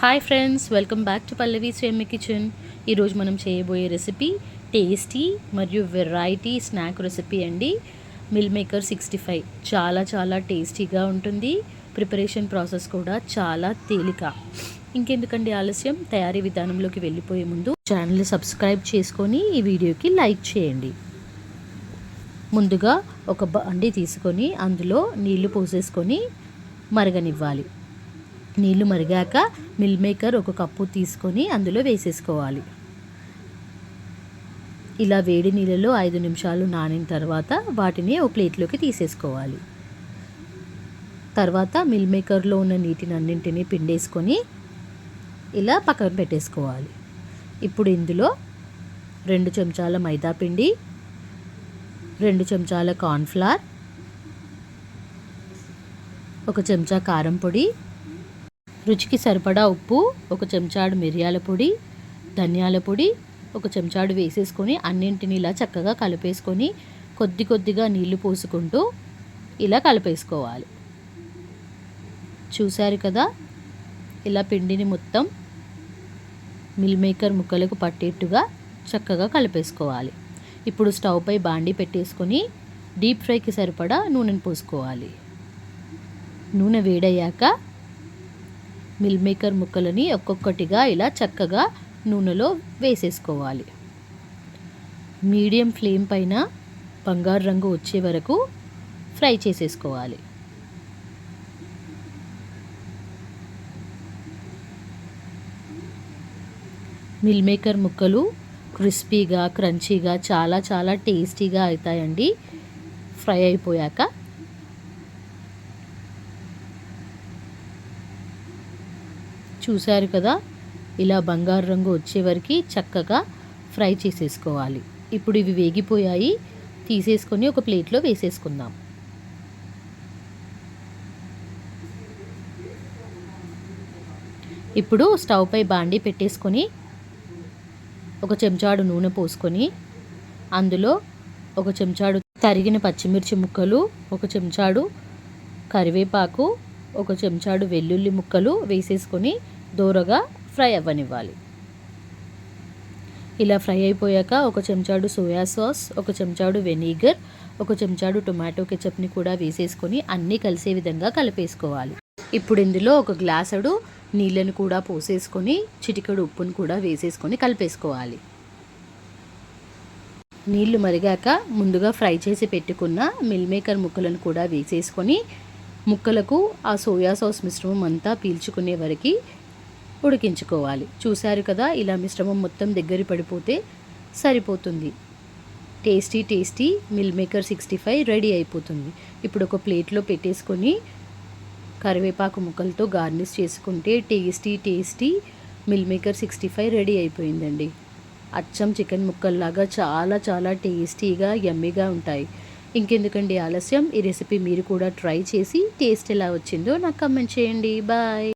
Hi friends welcome back to Pallavi స్వేమి kitchen. ఈరోజు మనం చేయబోయే రెసిపీ టేస్టీ మరియు వెరైటీ స్నాక్ రెసిపీ అండి. మిల్ మేకర్ సిక్స్టీ ఫైవ్ చాలా చాలా టేస్టీగా ఉంటుంది. ప్రిపరేషన్ ప్రాసెస్ కూడా చాలా తేలిక. ఇంకెందుకండి ఆలస్యం? తయారీ విధానంలోకి వెళ్ళిపోయే ముందు ఛానల్ సబ్స్క్రైబ్ చేసుకొని ఈ వీడియోకి లైక్ చేయండి. ముందుగా ఒక బండి తీసుకొని అందులో నీళ్ళు పోసేసుకొని మరగనివ్వాలి. నీళ్ళు మరిగాక మిల్ మేకర్ ఒక కప్పు తీసుకొని అందులో వేసేసుకోవాలి. ఇలా వేడి నీళ్ళలో ఐదు నిమిషాలు నానిన తర్వాత వాటిని ఒక ప్లేట్లోకి తీసేసుకోవాలి. తర్వాత మిల్ మేకర్లో ఉన్న నీటిని అన్నింటినీ పిండేసుకొని ఇలా పక్కన పెట్టేసుకోవాలి. ఇప్పుడు ఇందులో రెండు చెంచాల మైదా పిండి రెండు చెంచాల కార్న్ఫ్లవర్ ఒక చెంచా కారం పొడి రుచికి సరిపడా ఉప్పు ఒక చెంచాడు మిరియాల పొడి ధనియాల పొడి ఒక చెంచాడు వేసేసుకొని అన్నింటిని ఇలా చక్కగా కలిపేసుకొని కొద్ది కొద్దిగా నీళ్ళు పోసుకుంటూ ఇలా కలిపేసుకోవాలి. చూశారు కదా? ఇలా పిండిని మొత్తం మిల్ మేకర్ ముక్కలకు పట్టేట్టుగా చక్కగా కలిపేసుకోవాలి. ఇప్పుడు స్టవ్ పై బాండి పెట్టేసుకొని డీప్ ఫ్రైకి సరిపడా నూనెను పోసుకోవాలి. నూనె వేడయ్యాక మిల్ మేకర్ ముక్కలని ఒక్కొక్కటిగా ఇలా చక్కగా నూనెలో వేసేసుకోవాలి. మీడియం ఫ్లేమ్ పైన బంగారు రంగు వచ్చే వరకు ఫ్రై చేసేసుకోవాలి. మిల్ మేకర్ ముక్కలు క్రిస్పీగా క్రంచీగా చాలా చాలా టేస్టీగా అవుతాయండి. ఫ్రై అయిపోయాక చూశారు కదా ఇలా బంగారు రంగు వచ్చే వరకు చక్కగా ఫ్రై చేసేసుకోవాలి. ఇప్పుడు ఇవి వేగిపోయాయి తీసేసుకొని ఒక ప్లేట్లో వేసేసుకుందాం. ఇప్పుడు స్టవ్ పై బాండి పెట్టేసుకొని ఒక చెంచాడు నూనె పోసుకొని అందులో ఒక చెంచాడు తరిగిన పచ్చిమిర్చి ముక్కలు ఒక చెంచాడు కరివేపాకు ఒక చెంచాడు వెల్లుల్లి ముక్కలు వేసేసుకొని దూరగా ఫ్రై అవ్వనివ్వాలి. ఇలా ఫ్రై అయిపోయాక ఒక చెంచాడు సోయా సాస్ ఒక చెంచాడు వెనిగర్ ఒక చెంచాడు టొమాటో కెచప్ని కూడా వేసేసుకొని అన్నీ కలిసే విధంగా కలిపేసుకోవాలి. ఇప్పుడు ఇందులో ఒక గ్లాసుడు నీళ్ళను కూడా పోసేసుకొని చిటికడు ఉప్పును కూడా వేసేసుకొని కలిపేసుకోవాలి. నీళ్ళు మరిగాక ముందుగా ఫ్రై చేసి పెట్టుకున్న మిల్ మేకర్ ముక్కలను కూడా వేసేసుకొని ముక్కలకు ఆ సోయా సాస్ మిశ్రమం అంతా పీల్చుకునే వరకు ఉడికించుకోవాలి. చూశారు కదా ఇలా మిశ్రమం మొత్తం దగ్గర పడిపోతే సరిపోతుంది. Tasty tasty meal maker sixty five ready అయిపోతుంది. ఇప్పుడు ఒక ప్లేట్లో పెట్టేసుకొని కరివేపాకు ముక్కలతో గార్నిష్ చేసుకుంటే tasty tasty meal maker sixty five ready అయిపోయిందండి. అచ్చం చికెన్ ముక్కల్లాగా చాలా చాలా టేస్టీగా యమ్మీగా ఉంటాయి. ఇంకెందుకండి ఆలస్యం? ఈ రెసిపీ మీరు కూడా ట్రై చేసి టేస్ట్ ఎలా వచ్చిందో నాకు కమెంట్ చేయండి. బాయ్!